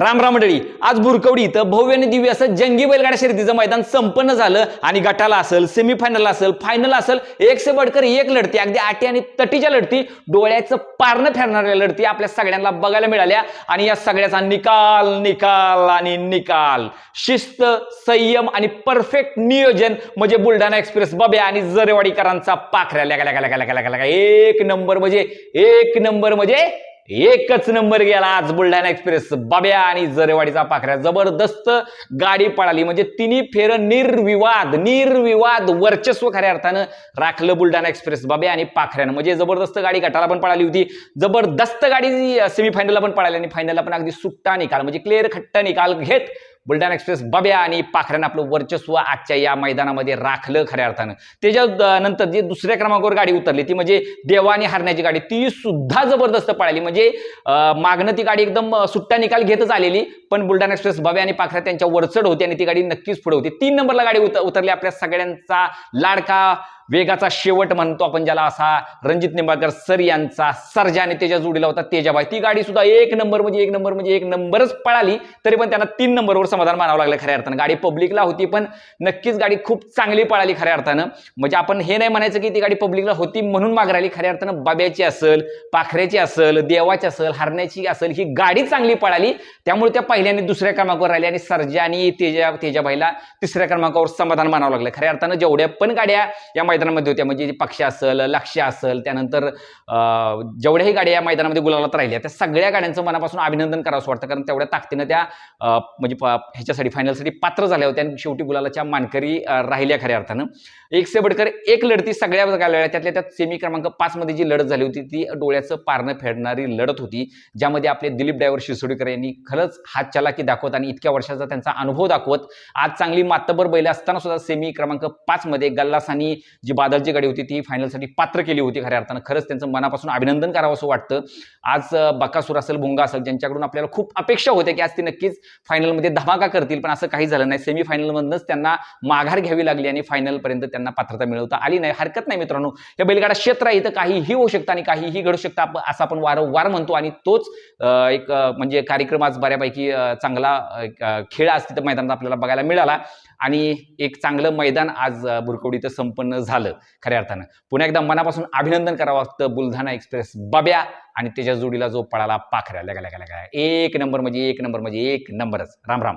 रामराम मंडळी आज बुरकवडी इथं भव्य आणि दिव्य असं जंगी बैलगाड्या शर्यतीचं मैदान संपन्न झालं आणि गटाला असेल सेमीफायनल असेल फायनल असेल एक से बडकर एक लढती अगदी आटी आणि तटीच्या लढती डोळ्याचं पारणं फेरणाऱ्या लढती आपल्या सगळ्यांना बघायला मिळाल्या आणि या सगळ्याचा निकाल निकाल आणि निकाल. शिस्त संयम आणि परफेक्ट नियोजन म्हणजे बुलढाणा एक्सप्रेस बब्या आणि जरेवाडीकरांचा पाखऱ्या. लगा लगा लगा लगा लगा लगा. एक नंबर म्हणजे एक नंबर म्हणजे एकच नंबर गेला आज बुलढाणा एक्सप्रेस. बाब्या आणि जरेवाडीचा पाखऱ्या. जबरदस्त गाडी पळाली. म्हणजे तिन्ही फेर निर्विवाद निर्विवाद वर्चस्व खऱ्या अर्थानं राखलं बुलढाणा एक्सप्रेस बाब्या आणि पाखऱ्यानं. म्हणजे जबरदस्त गाडी गटाला पण पळाली होती. जबरदस्त गाडी सेमीफायनलला पण पळाली आणि फायनलला पण अगदी सुट्टा निकाल. म्हणजे क्लिअर खट्टा निकाल घेत बुलढाणा एक्सप्रेस बब्या आणि पाखऱ्यानं आपलं वर्चस्व आजच्या या मैदानामध्ये राखलं खऱ्या अर्थानं. त्याच्या नंतर जी दुसऱ्या क्रमांकावर गाडी उतरली ती म्हणजे देवानी हारण्याची हरण्याची गाडी ती सुद्धा जबरदस्त पळाली. म्हणजे मागणं ती गाडी एकदम सुट्ट्या सुट्टा निकाल घेतच आलेली पण बुलढाणा एक्सप्रेस बब्या आणि पाखऱ्या त्यांच्या वरचढ होती आणि ती गाडी नक्कीच पुढे होती. तीन नंबरला गाडी उत- उतरली आपल्या सगळ्यांचा लाडका वेगाचा शेवट म्हणतो आपण ज्याला असा. रणजित निंबाळकर सर यांचा सरजाने आणि त्याच्या जोडीला होता तेजाबाई ती गाडी सुद्धा एक नंबर म्हणजे एक नंबर म्हणजे एक नंबरच पळाली तरी पण त्यांना तीन नंबरवर समाधान मानावं लागलं खऱ्या अर्थानं. गाडी पब्लिकला होती पण नक्कीच गाडी खूप चांगली पळाली खऱ्या अर्थानं. म्हणजे आपण हे नाही म्हणायचं की ती गाडी पब्लिकला होती म्हणून माग राहिली. खऱ्या अर्थानं बाब्याची असेल पाखऱ्याची असेल देवाची असेल हरण्याची असेल ही गाडी चांगली पळाली. त्यामुळे त्या पहिल्याने दुसऱ्या क्रमांकावर राहिल्या आणि सर्जा आणि तेजा तेजाबाईला तिसऱ्या क्रमांकावर समाधान मानावं लागलं. खऱ्या अर्थानं जेवढ्या पण गाड्या या मैदानामध्ये होत्या. म्हणजे पक्ष असेल लक्ष्य असेल त्यानंतर जेवढ्याही गाड्या या मैदानामध्ये गुलालात राहिल्या त्या सगळ्या गाड्यांचं मनापासून अभिनंदन करावं वाटतं. कारण तेवढ्या ताकदीनं त्या म्हणजे प- ह्याच्यासाठी फायनलसाठी पात्र झाल्या होत्या आणि शेवटी गुलालाच्या मानकरी राहिल्या खऱ्या अर्थानं. एक सेबडकर एक लढती सगळ्या गाड्या त्यातल्या त्यात सेमी क्रमांक पाचमध्ये जी लढत झाली होती ती डोळ्याचं पारणं फेडणारी लढत होती ज्यामध्ये आपले दिलीप ड्रायव्हर शिसोडीकर यांनी खरंच हात चलाकी दाखवत आणि इतक्या वर्षाचा त्यांचा अनुभव दाखवत. आज चांगली मातबर बैल असताना सुद्धा सेमी क्रमांक पाचमध्ये गल्लास आणि जी बादलची गाडी होती ती फायनलसाठी पात्र केली होती खऱ्या अर्थानं. खरंच त्यांचं मनापासून अभिनंदन करावं असं वाटतं. आज बकासूर असेल भुंगा असेल ज्यांच्याकडून आपल्याला खूप अपेक्षा होत्या की आज ती नक्कीच फायनलमध्ये धमाका करतील पण असं काही झालं नाही. सेमी फायनलमधनंच त्यांना माघार घ्यावी लागली आणि फायनलपर्यंत त्यांना पात्रता मिळवता आली नाही. हरकत नाही मित्रांनो. या बैलगाडा क्षेत्र आहे इथं काहीही होऊ शकतं आणि काहीही घडू शकतं. आपण असं आपण वारंवार म्हणतो आणि तोच एक म्हणजे कार्यक्रम आज बऱ्यापैकी चांगला एक, खेळ आज तिथं मैदानात आपल्याला बघायला मिळाला. आणि एक चांगलं मैदान आज बुरकवडीत संपन्न झालं. झालं खऱ्या अर्थानं. पुन्हा एकदा मनापासून अभिनंदन करावं लागतं बुलढाणा एक्सप्रेस बाब्या आणि त्याच्या जोडीला जो पळाला पाखऱ्या. लगा लगा लगा. एक नंबर म्हणजे एक नंबर म्हणजे एक नंबरच. राम राम.